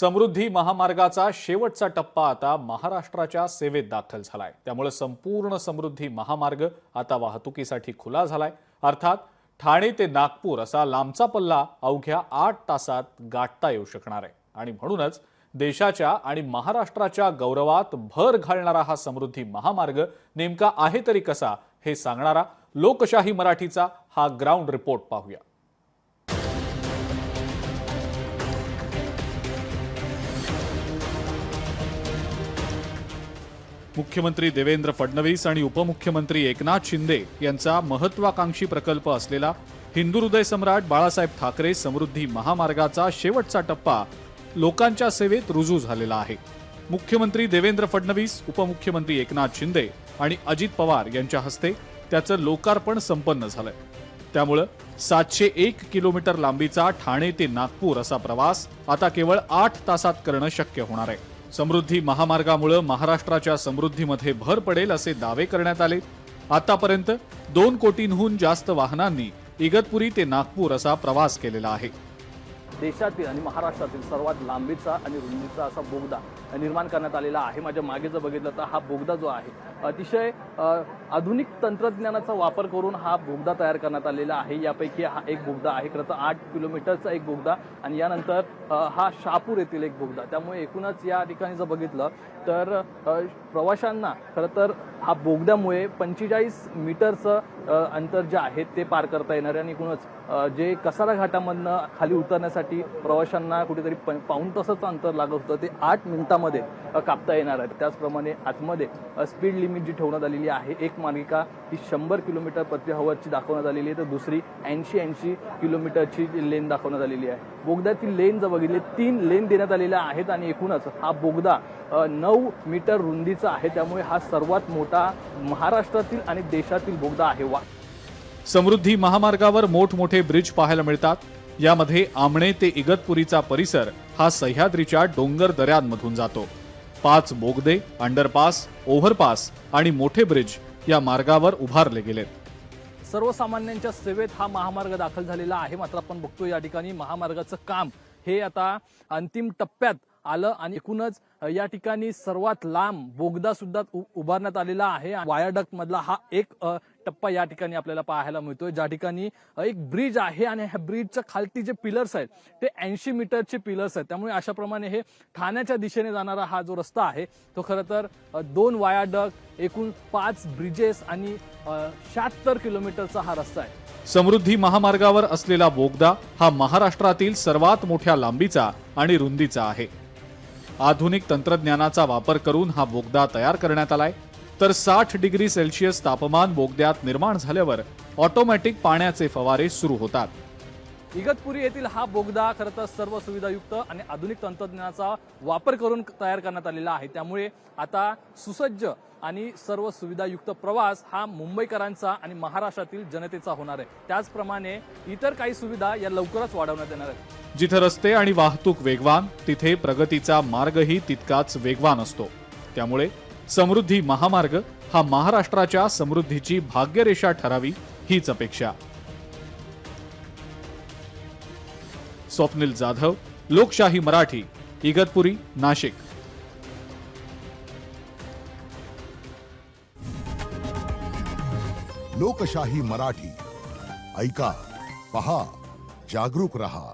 समृद्धी महामार्गाचा शेवटचा टप्पा आता महाराष्ट्राच्या सेवेत दाखल झालाय. त्यामुळे संपूर्ण समृद्धी महामार्ग आता वाहतुकीसाठी खुला झालाय. अर्थात ठाणे ते नागपूर असा लांबचा पल्ला अवघ्या आठ तासात गाठता येऊ शकणार आहे. आणि म्हणूनच देशाच्या आणि महाराष्ट्राच्या गौरवात भर घालणारा हा समृद्धी महामार्ग नेमका आहे तरी कसा हे सांगणारा लोकशाही मराठीचा हा ग्राउंड रिपोर्ट पाहूया. मुख्यमंत्री देवेंद्र फडणवीस आणि उपमुख्यमंत्री एकनाथ शिंदे यांचा महत्वाकांक्षी प्रकल्प असलेला हिंदू हृदय सम्राट बाळासाहेब ठाकरे समृद्धी महामार्गाचा शेवटचा टप्पा लोकांच्या सेवेत रुजू झालेला आहे. मुख्यमंत्री देवेंद्र फडणवीस उपमुख्यमंत्री एकनाथ शिंदे आणि अजित पवार यांच्या हस्ते त्याचं लोकार्पण संपन्न झालंय. त्यामुळं सातशे एक किलोमीटर लांबीचा ठाणे ते नागपूर असा प्रवास आता केवळ आठ तासात करणं शक्य होणार आहे. समृद्धी महामार्गामुळे महाराष्ट्राच्या समृद्धीमध्ये भर पडेल असे दावे करण्यात आले. आतापर्यंत दोन कोटींहून जास्त वाहनांनी इगतपुरी ते नागपूर असा प्रवास केलेला आहे. देशातील आणि महाराष्ट्रातील सर्वात लांबीचा आणि रुंदीचा असा बोगदा निर्माण करण्यात आलेला आहे. माझ्या मागे जर बघितलं तर हा बोगदा जो आहे अतिशय आधुनिक तंत्रज्ञानाचा वापर करून हा बोगदा तयार करण्यात आलेला आहे. यापैकी हा एक बोगदा आहे. खरं तर आठ किलोमीटरचा एक बोगदा आणि यानंतर हा शापूर येथील एक बोगदा. त्यामुळे एकूणच या ठिकाणी जर बघितलं तर प्रवाशांना खरं तर हा बोगद्यामुळे पंचेचाळीस मीटरचं अंतर जे आहे ते पार करता येणार आणि एकूणच जे कसारा घाटामधनं खाली उतरण्यासाठी प्रवाशांना कुठेतरी प- पाऊण तासाचं अंतर लागत होतं. ते आठ मिनिटामध्ये कापता येणार आहे त्याचप्रमाणे आतमध्ये स्पीड लिमिट जी ठेवण्यात आलेली आहे एक मार्गिका ही शंभर किलोमीटर प्रति हवरची दाखवण्यात आलेली आहे. तर दुसरी ऐंशी ऐंशी किलोमीटरची लेन दाखवण्यात आलेली आहे. बोगद्यातील लेन जर बघितले तीन लेन देण्यात आलेल्या आहेत आणि एकूणच हा बोगदा नऊ मीटर रुंदीचा आहे. त्यामुळे हा सर्वात मोठा महाराष्ट्रातील आणि देशातील बोगदा आहे. वा समृद्धी महामार्गावर मोठमोठे ब्रिज पाहायला मिळतात. यामध्ये आमणे ते इगतपुरीचा परिसर हा सह्याद्रीच्या डोंगर दऱ्यांमधून जातो. पाच बोगदे अंडरपास ओव्हरपास आणि मोठे ब्रिज या मार्गावर उभारले गेलेत. सर्वसामान्यांच्या सेवेत हा महामार्ग दाखल झालेला आहे. मात्र आपण बघतो या ठिकाणी महामार्गाचं काम हे आता अंतिम टप्प्यात आलं आणि एकूणच या ठिकाणी सर्वात लांब बोगदा सुद्धा उ- उभारण्यात आलेला आहे. वायाडक्ट मधला हा एक टप्पा या ठिकाणी आपल्याला पाहायला मिळतोय ज्या ठिकाणी एक ब्रिज आहे आणि ह्या ब्रिजच्या खालती जे पिलर्स आहेत ते ऐंशी मीटरचे पिलर्स आहेत. त्यामुळे अशा प्रमाणे हे ठाण्याच्या दिशेने जाणारा हा जो रस्ता आहे तो खरं तर दोन वायाडक्ट एकूण पाच ब्रिजेस आणि शहात्तर किलोमीटरचा हा रस्ता आहे. समृद्धी महामार्गावर असलेला बोगदा हा महाराष्ट्रातील सर्वात मोठ्या लांबीचा आणि रुंदीचा आहे. आधुनिक तंत्रज्ञानाचा वापर करून हा बोगदा तयार करण्यात आलाय. तर साठ डिग्री सेल्सिअस तापमान बोगद्यात निर्माण झाल्यावर ऑटोमॅटिक पाण्याचे फवारे सुरू होतात. इगतपुरी येथील हा बोगदा खरं तर सर्व सुविधायुक्त आणि आधुनिक तंत्रज्ञानाचा वापर करून तयार करण्यात आलेला आहे. त्यामुळे आता सुसज्ज आणि सर्व सुविधायुक्त प्रवास हा मुंबईकरांचा आणि महाराष्ट्रातील जनतेचा होणार आहे. त्याचप्रमाणे इतर काही सुविधा या लवकरच वाढवण्यात येणार आहेत. जिथे रस्ते आणि वाहतूक वेगवान तिथे प्रगतीचा मार्गही तितकाच वेगवान असतो. त्यामुळे समृद्धी महामार्ग हा महाराष्ट्राच्या समृद्धीची भाग्यरेषा ठरावी हीच अपेक्षा. स्वप्नील जाधव लोकशाही मराठी इगतपुरी नाशिक. लोकशाही मराठी ऐका पहा जागरूक रहा.